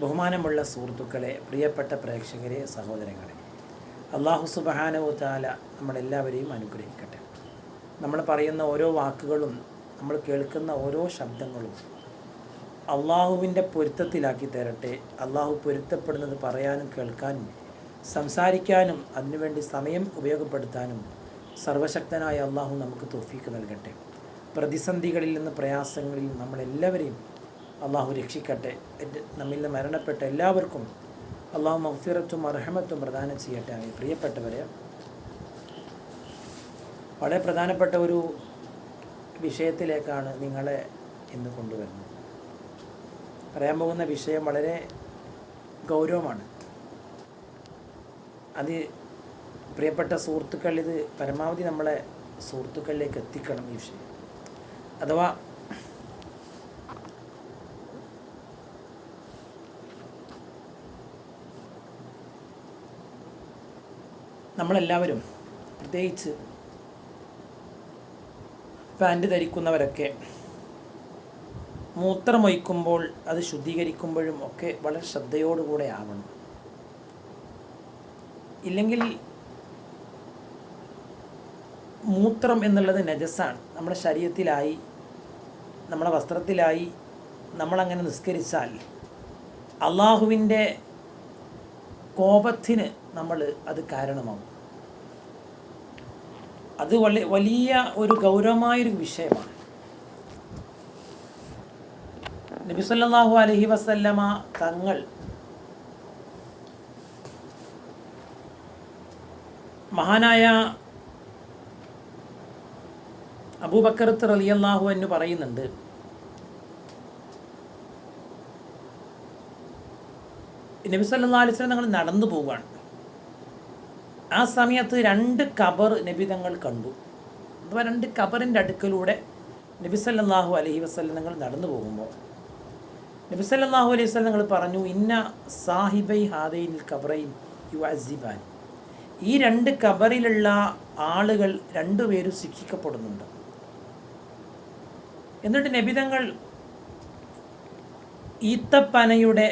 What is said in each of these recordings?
ബഹുമാനമുള്ള സുഹൃത്തുക്കളെ പ്രിയപ്പെട്ട പ്രേക്ഷകരെ സഹോദരങ്ങളെ അള്ളാഹു സുബഹാനവു താല നമ്മളെല്ലാവരെയും അനുഗ്രഹിക്കട്ടെ. നമ്മൾ പറയുന്ന ഓരോ വാക്കുകളും നമ്മൾ കേൾക്കുന്ന ഓരോ ശബ്ദങ്ങളും അള്ളാഹുവിന്റെ പൊരുത്തത്തിലാക്കി തരട്ടെ. അള്ളാഹു പൊരുത്തപ്പെടുന്നത് പറയാനും കേൾക്കാനും സംസാരിക്കാനും അതിനുവേണ്ടി സമയം ഉപയോഗപ്പെടുത്താനും സർവശക്തനായ അള്ളാഹു നമുക്ക് തോഫീക്ക് നൽകട്ടെ. പ്രതിസന്ധികളിൽ നിന്ന് പ്രയാസങ്ങളിൽ നമ്മളെല്ലാവരെയും അള്ളാഹു രക്ഷിക്കട്ടെ. നമ്മിൽ നിന്ന് മരണപ്പെട്ട എല്ലാവർക്കും അള്ളാഹു മഫ്സിറത്തും അർഹമത്തും പ്രദാനം ചെയ്യട്ടെ. അങ്ങനെ പ്രിയപ്പെട്ടവരെ വളരെ പ്രധാനപ്പെട്ട ഒരു വിഷയത്തിലേക്കാണ് നിങ്ങളെ ഇന്ന് കൊണ്ടുവരുന്നത്. പറയാൻ പോകുന്ന വിഷയം വളരെ ഗൗരവമാണ്. അത് പ്രിയപ്പെട്ട സുഹൃത്തുക്കൾ ഇത് പരമാവധി നമ്മളെ സുഹൃത്തുക്കളിലേക്ക് എത്തിക്കണം ഈ വിഷയം. അഥവാ നമ്മളെല്ലാവരും പ്രത്യേകിച്ച് പാന്റ് ധരിക്കുന്നവരൊക്കെ മൂത്രമൊഴിക്കുമ്പോൾ അത് ശുദ്ധീകരിക്കുമ്പോഴും ഒക്കെ വളരെ ശ്രദ്ധയോടുകൂടെ ആവണം. ഇല്ലെങ്കിൽ മൂത്രം എന്നുള്ളത് നജസാണ് നമ്മുടെ ശരീരത്തിലായി നമ്മുടെ വസ്ത്രത്തിലായി നമ്മളങ്ങനെ നിസ്കരിച്ചാൽ അള്ളാഹുവിന്റെ കോപത്തിന് നമ്മൾ അത് കാരണമാകും അത് വലിയ ഒരു ഗൗരവമായൊരു വിഷയമാണ്. നബി സല്ലാഹു അലൈഹി വസല്ലമ തങ്ങൾ മഹാനായ അബൂബക്കറത്ത് റളിയല്ലാഹു എന്ന് പറയുന്നുണ്ട് നബി സല്ലാ അലൈഹി വസല്ലം ഞങ്ങൾ നടന്നു പോവുകയാണ്. ആ സമയത്ത് രണ്ട് കബർ നബി തങ്ങൾ കണ്ടു. അഥവാ രണ്ട് കബറിന്റെ അടുക്കലൂടെ നബി സല്ലല്ലാഹു അലൈഹി ഞങ്ങൾ നടന്നു പോകുമ്പോൾ നബി സല്ലല്ലാഹു അലൈഹി വസല്ലം നിങ്ങൾ പറഞ്ഞു ഇന്ന സാഹിബൈ ഹാദൈൻ കബറൈൻ യു അസിബാൻ ഈ രണ്ട് കബറിലുള്ള ആളുകൾ രണ്ടുപേരും ശിക്ഷിക്കപ്പെടുന്നുണ്ട്. എന്നിട്ട് നബിതങ്ങൾ ഈത്തപ്പനയുടെ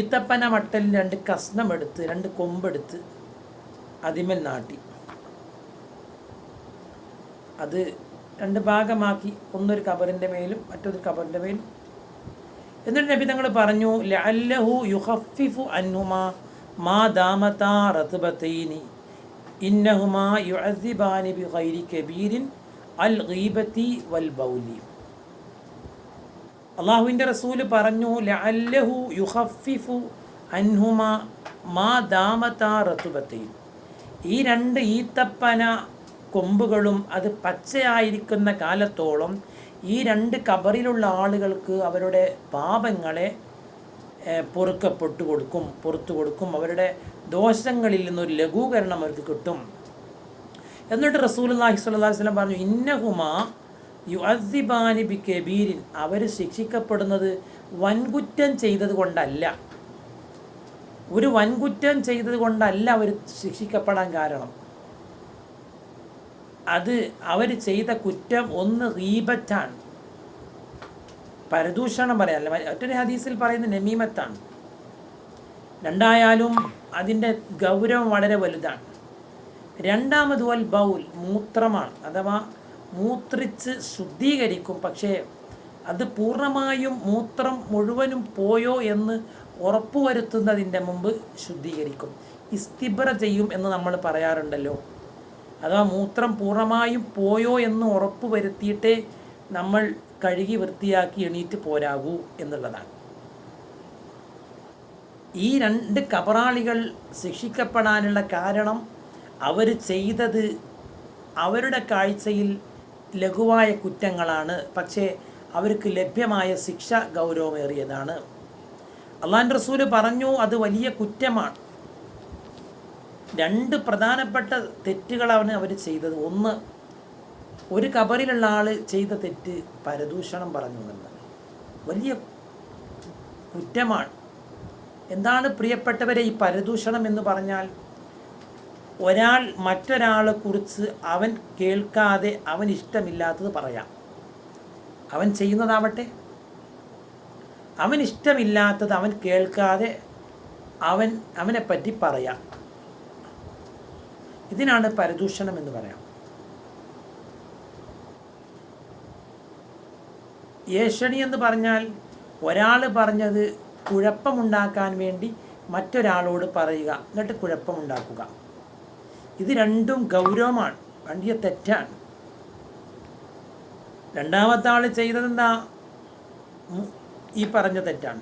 ഈത്തപ്പന മട്ടലിൽ രണ്ട് കഷ്ണമെടുത്ത് രണ്ട് കൊമ്പെടുത്ത് അതിമൽ നാട്ടി. അത് രണ്ട് ഭാഗമാക്കി ഒന്നൊരു കബറിന്റെ മേലും മറ്റൊരു കബറിന്റെ മേലും എന്നിട്ട് നബി തങ്ങൾ പറഞ്ഞു ലഅല്ലഹു യുഹഫിഫു അന്നുമാ മാ ദാമതാ റത്ബത്തൈനി ഇന്നഹുമാ യുഅസിബാനി ബി ഗൈരി കബീരിൻ അൽ ഗീബത്തി വൽ ബൗലി അള്ളാഹുവിന്റെ റസൂൽ പറഞ്ഞു ലഅല്ലഹു യുഹഫിഫു അൻഹുമ മാ ദാമതാ റത്തുബത്തൈൻ ഈ രണ്ട് ഈത്തപ്പന കൊമ്പുകളും അത് പച്ചയായിരിക്കുന്ന കാലത്തോളം ഈ രണ്ട് കബറിലുള്ള ആളുകൾക്ക് അവരുടെ പാപങ്ങളെ പൊറുക്കപ്പെട്ടു കൊടുക്കും പുറത്തു കൊടുക്കും. അവരുടെ ദോഷങ്ങളിൽ നിന്നൊരു ലഘൂകരണം അവർക്ക് കിട്ടും. എന്നിട്ട് റസൂൽ അള്ളാഹി സ്വല്ലല്ലാഹി വസല്ലം പറഞ്ഞു ഇന്നഹുമാ യു അസിബാനി ബി കബീരിൻ അവർ ശിക്ഷിക്കപ്പെടുന്നത് വൻകുറ്റം ചെയ്തത് കൊണ്ടല്ല. ഒരു വൻകുറ്റം ചെയ്തത് കൊണ്ടല്ല അവർ ശിക്ഷിക്കപ്പെടാൻ കാരണം. അത് അവർ ചെയ്ത കുറ്റം ഒന്ന് റീബറ്റാണ് പരദൂഷണം പറയാനല്ല മറ്റൊരു ഹദീസിൽ പറയുന്ന നമീമത്താണ്. രണ്ടായാലും അതിന്റെ ഗൗരവം വളരെ വലുതാണ്. രണ്ടാമത് വൽ ബൗൽ മൂത്രമാണ്. അഥവാ മൂത്രിച്ച് ശുദ്ധീകരിക്കും പക്ഷേ അത് പൂർണമായും മൂത്രം മുഴുവനും പോയോ എന്ന് ഉറപ്പുവരുത്തുന്നതിന്റെ മുമ്പ് ശുദ്ധീകരിക്കും. ഇസ്തിബ്ര ചെയ്യും എന്ന് നമ്മൾ പറയാറുണ്ടല്ലോ. അഥവാ മൂത്രം പൂർണമായും പോയോ എന്ന് ഉറപ്പ് വരുത്തിയിട്ടേ നമ്മൾ കഴുകി വൃത്തിയാക്കി എണീറ്റ് പോരാകൂ എന്നുള്ളതാണ്. ഈ രണ്ട് കബറാളികൾ ശിക്ഷിക്കപ്പെടാനുള്ള കാരണം അവർ ചെയ്തത് അവരുടെ കാഴ്ചയിൽ ലഘുവായ കുറ്റങ്ങളാണ്. പക്ഷേ അവർക്ക് ലഭ്യമായ ശിക്ഷ ഗൗരവമേറിയതാണ്. അള്ളാൻ റസൂൽ പറഞ്ഞു അത് വലിയ കുറ്റമാണ്. രണ്ട് പ്രധാനപ്പെട്ട തെറ്റുകളാണ് അവർ ചെയ്തത്. ഒന്ന് ഒരു കബറിലുള്ള ആൾ ചെയ്ത തെറ്റ് പരദൂഷണം പറഞ്ഞു എന്നുള്ളത്. വലിയ കുറ്റമാണ്. എന്താണ് പ്രിയപ്പെട്ടവരെ ഈ പരദൂഷണം എന്ന് പറഞ്ഞാൽ? ഒരാൾ മറ്റൊരാളെ കുറിച്ച് അവൻ കേൾക്കാതെ അവൻ ഇഷ്ടമില്ലാത്തത് പറയാം. അവൻ ചെയ്യുന്നതാവട്ടെ. അവൻ ഇഷ്ടമില്ലാത്തത് അവൻ കേൾക്കാതെ അവൻ അവനെ പറ്റി പറയാം. ഇതിനാണ് പരദൂഷണം എന്ന് പറയാം. ഏഷണി എന്ന് പറഞ്ഞാൽ ഒരാൾ പറഞ്ഞത് കുഴപ്പമുണ്ടാക്കാൻ വേണ്ടി മറ്റൊരാളോട് പറയുക എന്നിട്ട് കുഴപ്പമുണ്ടാക്കുക. ഇത് രണ്ടും ഗൗരവമാണ് വലിയ തെറ്റാണ്. രണ്ടാമത്തെ ആൾ ചെയ്തതെന്താ ഈ പറഞ്ഞ തെറ്റാണ്.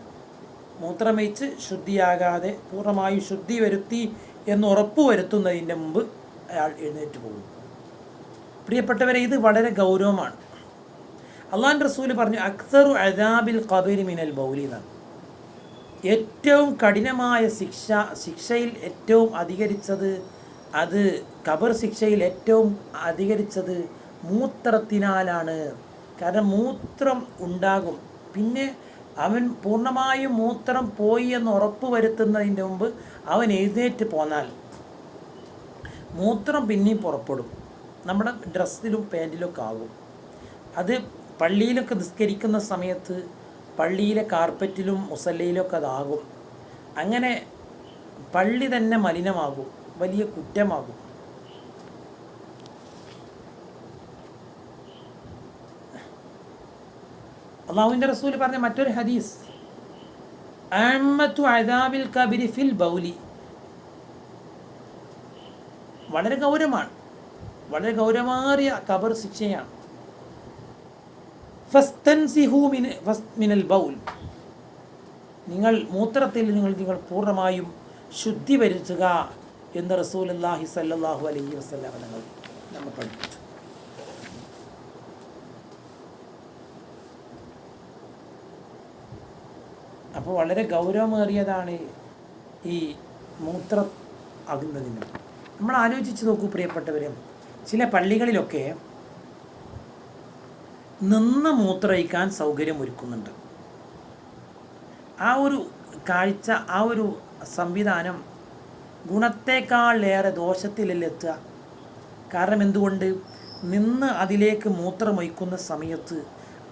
മൂത്രമയിച്ച് ശുദ്ധിയാകാതെ പൂർണമായും ശുദ്ധി വരുത്തി എന്ന് ഉറപ്പ് വരുത്തുന്നതിന്റെ മുമ്പ് അയാൾ എഴുന്നേറ്റ് പോകും. പ്രിയപ്പെട്ടവരെ ഇത് വളരെ ഗൗരവമാണ്. അള്ളാൻ റസൂൽ പറഞ്ഞു അക്സറു അദാബിൽ കബീർ മിനൽ ബൗലി എന്നാണ്. ഏറ്റവും കഠിനമായ ശിക്ഷ ശിക്ഷയിൽ ഏറ്റവും അധികരിച്ചത് അത് കബർ ശിക്ഷയിൽ ഏറ്റവും അധികരിച്ചത് മൂത്രത്തിനാലാണ്. കാരണം മൂത്രം ഉണ്ടാകും. പിന്നെ അവൻ പൂർണമായും മൂത്രം പോയി എന്ന് ഉറപ്പ് വരുത്തുന്നതിന്റെ മുമ്പ് അവൻ എഴുന്നേറ്റ് പോന്നാൽ മൂത്രം പിന്നെയും പുറപ്പെടും. നമ്മുടെ ഡ്രസ്സിലും പാന്റിലൊക്കെ ആകും. അത് പള്ളിയിലൊക്കെ നിസ്കരിക്കുന്ന സമയത്ത് പള്ളിയിലെ കാർപ്പറ്റിലും മുസല്ലയിലൊക്കെ അതാകും. അങ്ങനെ പള്ളി തന്നെ മലിനമാകും വലിയ കുറ്റമാകും. അള്ളാഹുവിന്റെ റസൂൽ പറഞ്ഞ മറ്റൊരു ഹദീസ്. അഹമ്മത്തു അദാബിൽ കബിരി ഫിൽ ബൗലി. വളരെ ഗൗരവമാണ്. വളരെ ഗൗരവമാറിയ കബർ ശിക്ഷയാണ്. മിനൽ ബൗൽ. നിങ്ങൾ മൂത്രത്തിൽ നിങ്ങൾ നിങ്ങൾ പൂർണമായും ശുദ്ധി വരുത്തുക എന്ന് റസൂലുള്ളാഹി സല്ലാഹു അലൈഹി വസല്ലം നിങ്ങൾ നമ്മൾ പഠിപ്പിച്ചു. അപ്പോൾ വളരെ ഗൗരവമേറിയതാണ് ഈ മൂത്രം ആകുന്നതിന്. നമ്മൾ ആലോചിച്ച് നോക്കൂ പ്രിയപ്പെട്ടവരെ ചില പള്ളികളിലൊക്കെ നിന്ന് മൂത്രയിക്കാൻ സൗകര്യം ഒരുക്കുന്നുണ്ട് ആ ഒരു കാഴ്ച ആ ഒരു സംവിധാനം ഗുണത്തേക്കാളേറെ ദോഷത്തിലല്ലേ എത്തുക കാരണം എന്തുകൊണ്ട്? നിന്ന് അതിലേക്ക് മൂത്രമൊഴിക്കുന്ന സമയത്ത്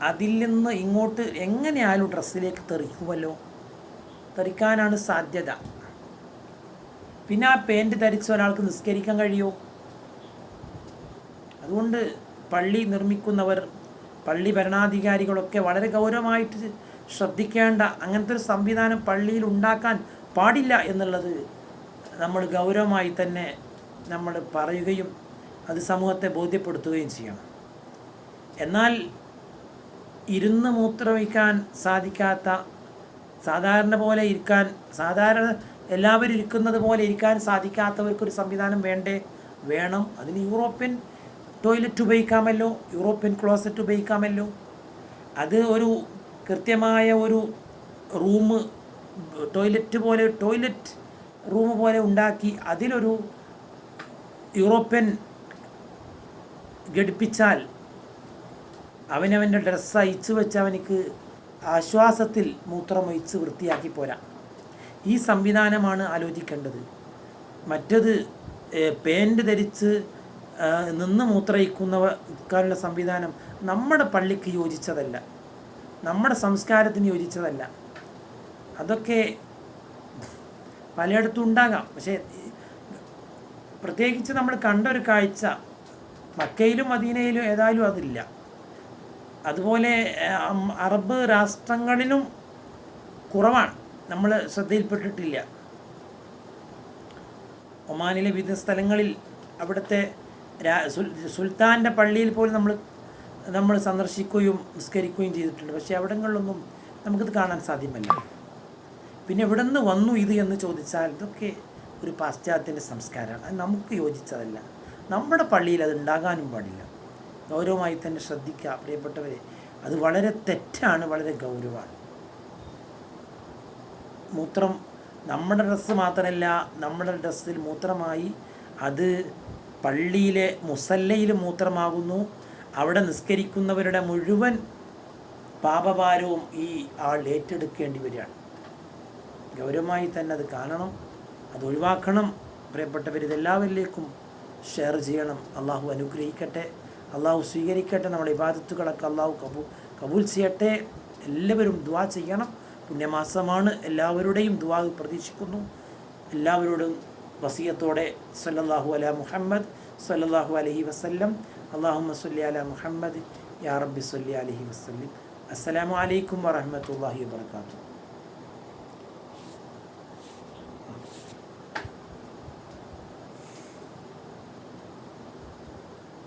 അതിൽ നിന്ന് ഇങ്ങോട്ട് എങ്ങനെയായാലും ഡ്രസ്സിലേക്ക് തെറിക്കുമല്ലോ തെറിക്കാനാണ് സാധ്യത. പിന്നെ ആ പേന്റ് ധരിച്ച ഒരാൾക്ക് നിസ്കരിക്കാൻ കഴിയുമോ അതുകൊണ്ട് പള്ളി നിർമ്മിക്കുന്നവർ പള്ളി ഭരണാധികാരികളൊക്കെ വളരെ ഗൗരവമായിട്ട് ശ്രദ്ധിക്കേണ്ട അങ്ങനത്തെ ഒരു സംവിധാനം പള്ളിയിൽ ഉണ്ടാക്കാൻ പാടില്ല എന്നുള്ളത് നമ്മൾ ഗൗരവമായി തന്നെ നമ്മൾ പറയുകയും അത് സമൂഹത്തെ ബോധ്യപ്പെടുത്തുകയും ചെയ്യണം. എന്നാൽ ഇരുന്ന് മൂത്രമൊഴിക്കാൻ സാധിക്കാത്ത സാധാരണ പോലെ ഇരിക്കാൻ സാധാരണ എല്ലാവരും ഇരിക്കുന്നത് പോലെ ഇരിക്കാൻ സാധിക്കാത്തവർക്കൊരു സംവിധാനം വേണ്ടേ? വേണം. അതിന് യൂറോപ്യൻ ടോയ്ലറ്റ് ഉപയോഗിക്കാമല്ലോ? യൂറോപ്യൻ ക്ലോസറ്റ് ഉപയോഗിക്കാമല്ലോ? അത് ഒരു കൃത്യമായ ഒരു റൂം ടോയ്ലറ്റ് പോലെ ടോയ്ലറ്റ് റൂം പോലെ ഉണ്ടാക്കി അതിലൊരു യൂറോപ്യൻ ഘടിപ്പിച്ചാൽ അവനവന്റെ ഡ്രസ്സ് അയച്ചു വെച്ച് അവനിക്ക് ആശ്വാസത്തിൽ മൂത്രമൊഴിച്ച് വൃത്തിയാക്കി പോരാ. ഈ സംവിധാനമാണ് ആലോചിക്കേണ്ടത്. മറ്റത് പാന്റ് ധരിച്ച് നിന്ന് മൂത്രയിക്കുന്നവർക്കാനുള്ള സംവിധാനം നമ്മുടെ പള്ളിക്ക് യോജിച്ചതല്ല. നമ്മുടെ സംസ്കാരത്തിന് യോജിച്ചതല്ല. അതൊക്കെ പലയിടത്തും ഉണ്ടാകാം. പക്ഷേ പ്രത്യേകിച്ച് നമ്മൾ കണ്ട ഒരു കാഴ്ച മക്കയിലും മദീനയിലും ഏതായാലും അതില്ല. അതുപോലെ അറബ് രാഷ്ട്രങ്ങളിലും കുറവാണ്. നമ്മൾ ശ്രദ്ധയിൽപ്പെട്ടിട്ടില്ല. ഒമാനിലെ വിവിധ സ്ഥലങ്ങളിൽ അവിടുത്തെ സുൽത്താന്റെ പള്ളിയിൽ പോലും നമ്മൾ നമ്മൾ സന്ദർശിക്കുകയും നിസ്കരിക്കുകയും ചെയ്തിട്ടുണ്ട്. പക്ഷേ അവിടങ്ങളിലൊന്നും നമുക്കിത് കാണാൻ സാധ്യമല്ല. പിന്നെ എവിടെ നിന്ന് വന്നു ഇത് എന്ന് ചോദിച്ചാൽ ഇതൊക്കെ ഒരു പാശ്ചാത്യന്റെ സംസ്കാരമാണ്. അത് നമുക്ക് യോജിച്ചതല്ല. നമ്മുടെ പള്ളിയിൽ അത് ഉണ്ടാകാനും പാടില്ല. ഗൗരവമായി തന്നെ ശ്രദ്ധിക്കുക പ്രിയപ്പെട്ടവരെ. അത് വളരെ തെറ്റാണ് വളരെ ഗൗരവമാണ്. മൂത്രം നമ്മുടെ ഡ്രസ്സ് മാത്രമല്ല നമ്മുടെ ഡ്രസ്സിൽ മൂത്രമായി അത് പള്ളിയിലെ മുസല്ലയിൽ മൂത്രമാകുന്നു. അവിടെ നിസ്കരിക്കുന്നവരുടെ മുഴുവൻ പാപഭാരവും ഈ ആൾ ഏറ്റെടുക്കേണ്ടി വരികയാണ്. ഗൗരവമായി തന്നെ അത് കാണണം അത് ഒഴിവാക്കണം. പ്രിയപ്പെട്ടവർ ഇതെല്ലാവരിലേക്കും ഷെയർ ചെയ്യണം. അള്ളാഹു അനുഗ്രഹിക്കട്ടെ. അള്ളാഹു സ്വീകരിക്കട്ടെ നമ്മുടെ ഇബാദത്തുകളൊക്കെ അള്ളാഹു കബൂ കബൂൽ ചെയ്യട്ടെ. എല്ലാവരും ദുവാ ചെയ്യണം. പുണ്യമാസമാണ്. എല്ലാവരുടെയും ദുവാ പ്രതീക്ഷിക്കുന്നു. എല്ലാവരോടും വസീയത്തോടെ സല്ലല്ലാഹു അല മുഹമ്മദ് സല്ലല്ലാഹു അലഹി വസല്ലം. അള്ളാഹുമ്മ സല്ലി അല മുഹമ്മദ്. യാ റബ്ബി സല്ലി അലഹി വസല്ലം. അസ്സലാമു അലൈക്കും വറഹ്മത്തുള്ളാഹി വബർക്കാത്തു